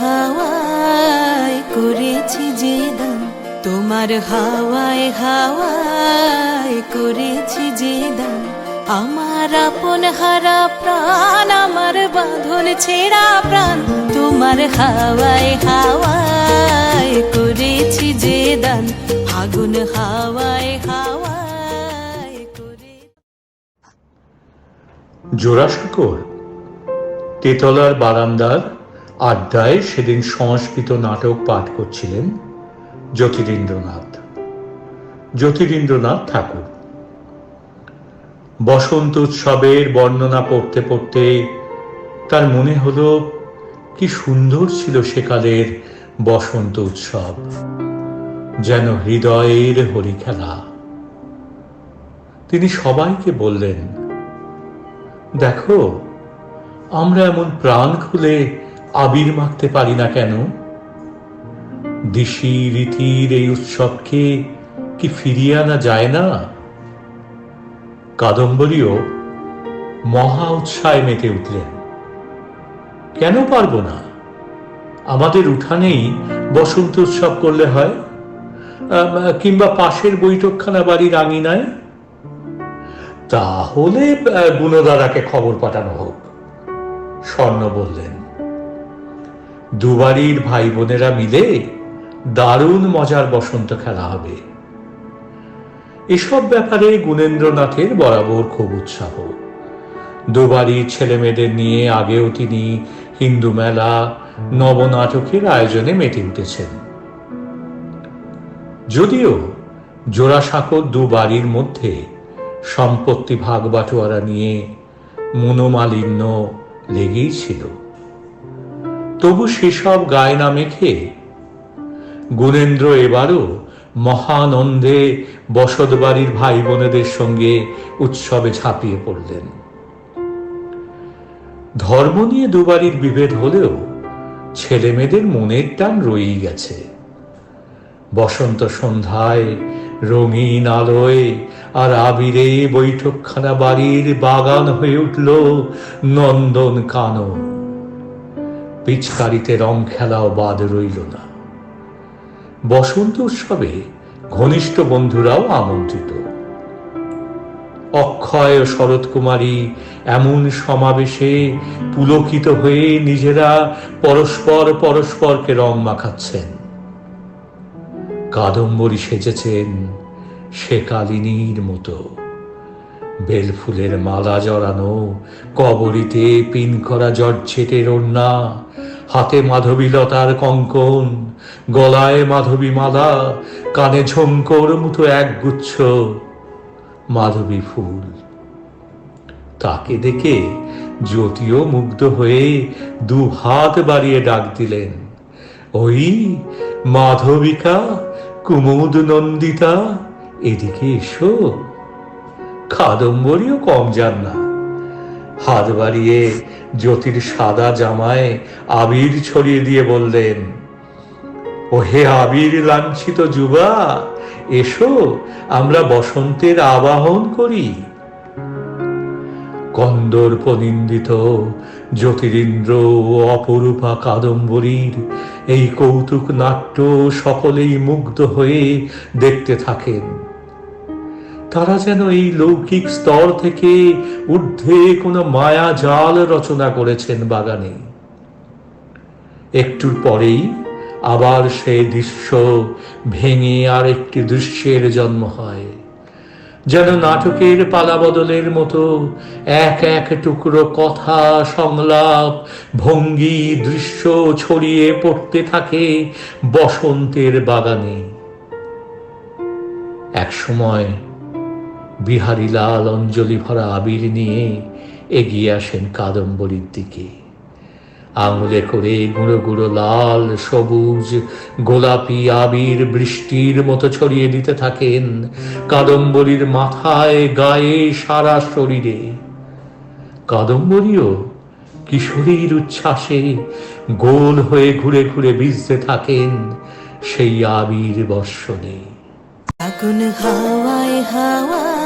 হাওয়ায় করেছি যে দাম তোমার হাওয়ায় হাওয়ায় করেছি যে দাম আমার আপন হারা প্রাণ, আমার বাঁধন ছেঁড়া প্রাণ, তোমার হাওয়ায় হাওয়ায় করেছি যে দান। আগুন হাওয়ায় হাওয়ায় করে জোড়াসাঁকোর তেতলার বারান্দার আড্ডায় সেদিন সংস্কৃত নাটক পাঠ করছিলেন জ্যোতিরিন্দ্রনাথ। জ্যোতিরিন্দ্রনাথ ঠাকুর। বসন্ত উৎসবের বর্ণনা পড়তে পড়তে তার মনে হলো, কি সুন্দর ছিল সেকালের বসন্ত উৎসব, যেন হৃদয়ের হরি খেলা তিনি সবাইকে বললেন, দেখো, আমরা এমন প্রাণ খুলে আবির মাখতে পারি না কেন? দিশি রীতির এই উৎসবকে কি ফিরিয়ে আনা যায় না? কাদম্বরীও মহা উৎসাহে মেতে উঠলেন। কেন পারব না? আমাদের উঠানেই বসন্ত উৎসব করলে হয়। কিংবা পাশের বৈঠকখানা বাড়ির আঙিনায়। তাহলে গুণদাদাকে খবর পাঠানো হোক। স্বর্ণ বললেন। দুবারির ভাই বোনেরা মিলে দারুণ মজার বসন্ত খেলা হবে। এসব ব্যাপারে গুণেন্দ্রনাথের বরাবর খুব উৎসাহ। দুবারির ছেলে মেয়েদের নিয়ে আগেও তিনি হিন্দু মেলা, নবনাটকের আয়োজনে মেতে উঠেছেন। যদিও জোড়াসাঁকোর দু বাড়ির মধ্যে সম্পত্তি ভাগ বাটোয়ারা নিয়ে মনোমালিন্য লেগেই ছিল। তবু সেসব গায়ে না মেখে। গুণেন্দ্র এবারও মহানন্দে বসত বাড়ির ভাই বোনেদের সঙ্গে উৎসবে ঝাঁপিয়ে পড়লেন। ধর্ম নিয়ে দুবারির বিভেদ হলেও ছেলে মেয়েদের মনের টান রয়েই গেছে। বসন্ত সন্ধ্যায় রঙিন আলোয় আর আবিরে বৈঠকখানা বাড়ির বাগান হয়ে উঠল নন্দন কানন পিচকারিতে রং খেলাও বাদ রইল না। বসন্ত উৎসবে ঘনিষ্ঠ বন্ধুরাও আমন্ত্রিত। অক্ষয় ও শরৎ কুমারী এমন সমাবেশে পুলকিত হয়ে নিজেরা পরস্পর পরস্পরকে রং মাখাচ্ছেন। কাদম্বরী সেজেছেন সে কালিনীর মতো। বেলফুলের মালা জড়ানো, কবরীতে পিন করা জর্জেটের ওড়না হাতে মাধবীলতার কঙ্কন, গলায় মাধবী মালা, কানে ঝঙ্কর মতো এক গুচ্ছ মাধবী ফুল। তাকে দেখে জ্যোতিও মুগ্ধ হয়ে দু হাত বাড়িয়ে ডাক দিলেন, ওই মাধবিকা, কুমুদ নন্দিতা, এদিকে এসো। কাদম্বরীও কম যান না। হাত বাড়িয়ে জ্যোতির সাদা জামায় আবির ছড়িয়ে দিয়ে বললেন ও হে আবির লাঞ্ছিত যুবা, এসো, আমরা বসন্তের আবাহন করি। কন্দর্প নিন্দিত জ্যোতিরিন্দ্র অপরূপা কাদম্বরীর এই কৌতুক নাট্য সকলেই মুগ্ধ হয়ে দেখতে থাকেন। তারা যেন এই লৌকিক স্তর থেকে ঊর্ধ্বে কোনো মায়া জাল রচনা করেছেন বাগানে। একটুর পরেই আবার সেই দৃশ্য ভেঙে আর একটি দৃশ্যের জন্ম হয়, যেন নাটকের পালাবদলের মতো এক এক টুকরো কথা সংলাপ, ভঙ্গি দৃশ্য ছড়িয়ে পড়তে থাকে বসন্তের বাগানে। এক সময় বিহারীলাল অঞ্জলি ভরা আবির নিয়ে এগিয়ে আসেন কাদম্বরীর দিকে। আঙুলে করে গুঁড়ো গুঁড়ো লাল, সবুজ, গোলাপি আবির বৃষ্টির মতো ছড়িয়ে দিতে থাকেন কাদম্বরীর মাথায় গায়ে সারা শরীরে। কাদম্বরীও কিশোরীর উচ্ছ্বাসে গোল হয়ে ঘুরে ঘুরে ভিজতে থাকেন সেই আবির বর্ষণে। হাওয়ায়